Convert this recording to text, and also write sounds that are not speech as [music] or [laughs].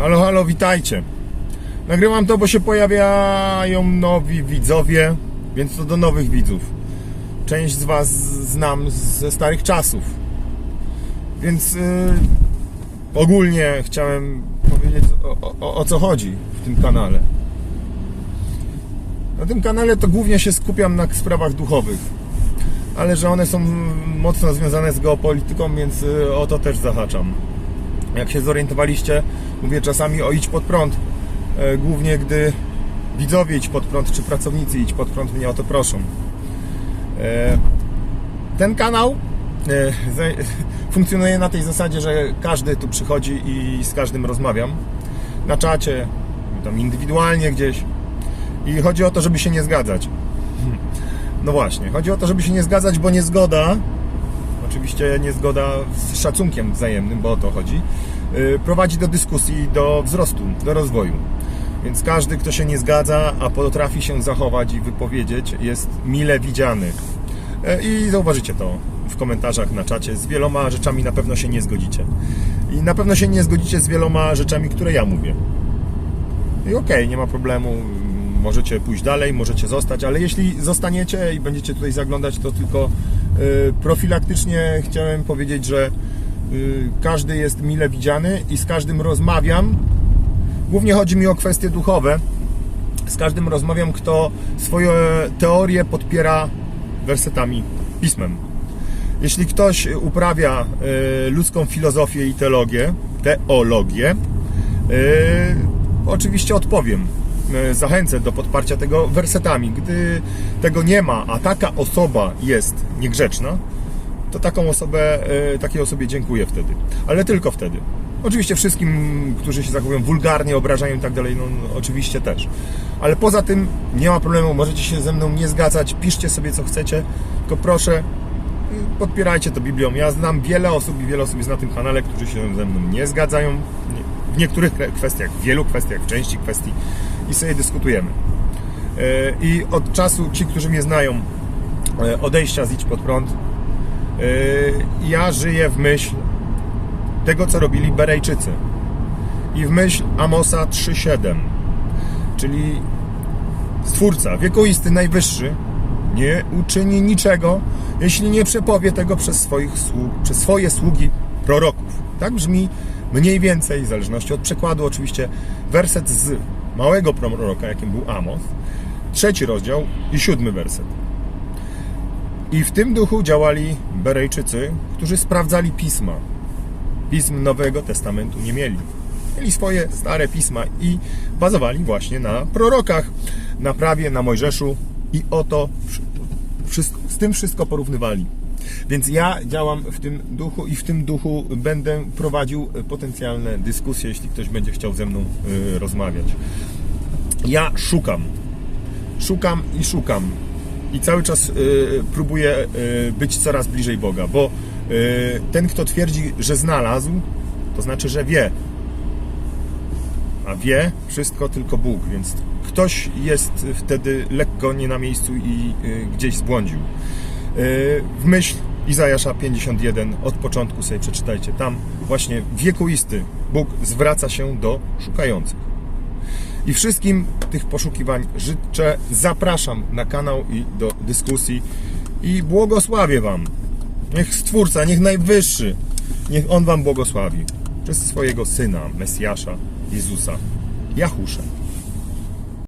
Halo, halo, witajcie. Nagrywam to, bo się pojawiają nowi widzowie, więc to do nowych widzów. Część z Was znam ze starych czasów. Więc yy, ogólnie chciałem powiedzieć o, o, o co chodzi w tym kanale. Na tym kanale to głównie się skupiam na sprawach duchowych, ale że one są mocno związane z geopolityką, więc y, o to też zahaczam. Jak się zorientowaliście, mówię czasami o idź pod prąd, e, głównie gdy widzowie idź pod prąd, czy pracownicy idź pod prąd mnie o to proszą. E, Ten kanał e, funkcjonuje na tej zasadzie, że każdy tu przychodzi i z każdym rozmawiam. Na czacie, tam indywidualnie gdzieś. I chodzi o to, żeby się nie zgadzać. [laughs] No właśnie, chodzi o to, żeby się nie zgadzać, bo niezgoda, oczywiście niezgoda z szacunkiem wzajemnym, bo o to chodzi, prowadzi do dyskusji, do wzrostu, do rozwoju. Więc każdy, kto się nie zgadza, a potrafi się zachować i wypowiedzieć, jest mile widziany. E, I zauważycie to w komentarzach na czacie. Z wieloma rzeczami na pewno się nie zgodzicie. I na pewno się nie zgodzicie z wieloma rzeczami, które ja mówię. I okej, nie ma problemu. Możecie pójść dalej, możecie zostać, ale jeśli zostaniecie i będziecie tutaj zaglądać, to tylko y, profilaktycznie chciałem powiedzieć, że y, każdy jest mile widziany i z każdym rozmawiam. Głównie chodzi mi o kwestie duchowe. Z każdym rozmawiam, kto swoje teorie podpiera wersetami, pismem. Jeśli ktoś uprawia y, ludzką filozofię i teologię, teologię, y, oczywiście odpowiem. Y, Zachęcę do podparcia tego wersetami. Gdy tego nie ma, a taka osoba jest niegrzeczna, to taką osobę, y, takiej osobie dziękuję wtedy. Ale tylko wtedy. Oczywiście wszystkim, którzy się zachowują wulgarnie, obrażają i tak dalej, no no, oczywiście też. Ale poza tym nie ma problemu, możecie się ze mną nie zgadzać, piszcie sobie co chcecie, tylko proszę podpierajcie to Biblią. Ja znam wiele osób i wiele osób jest na tym kanale, którzy się ze mną nie zgadzają w niektórych kwestiach, w wielu kwestiach, w części kwestii i sobie dyskutujemy. E, I od czasu ci, którzy mnie znają, e, odejścia z Idź Pod Prąd, e, ja żyję w myśl tego, co robili Berejczycy i w myśl Amosa 3.7, czyli Stwórca, wiekuisty najwyższy, nie uczyni niczego, jeśli nie przepowie tego przez, swoich sług, przez swoje sługi proroków. Tak brzmi mniej więcej, w zależności od przekładu oczywiście, werset z małego proroka, jakim był Amos, trzeci rozdział i siódmy werset. I w tym duchu działali Berejczycy, którzy sprawdzali pisma. Pism Nowego Testamentu nie mieli. Mieli swoje stare pisma i bazowali właśnie na prorokach, na prawie, na Mojżeszu i oto wszystko, z tym wszystko porównywali. Więc ja działam w tym duchu i w tym duchu będę prowadził potencjalne dyskusje, jeśli ktoś będzie chciał ze mną y, rozmawiać. Ja szukam, szukam i szukam. I cały czas y, próbuję y, być coraz bliżej Boga, bo y, ten, kto twierdzi, że znalazł, to znaczy, że wie. A wie wszystko tylko Bóg, więc ktoś jest wtedy lekko nie na miejscu i gdzieś zbłądził. W myśl Izajasza 51 od początku sobie przeczytajcie. Tam właśnie wiekuisty Bóg zwraca się do szukających. I wszystkim tych poszukiwań życzę, zapraszam na kanał i do dyskusji i błogosławię Wam. Niech Stwórca, niech Najwyższy, niech On Wam błogosławi przez swojego Syna, Mesjasza, Jezusa, Jahusza.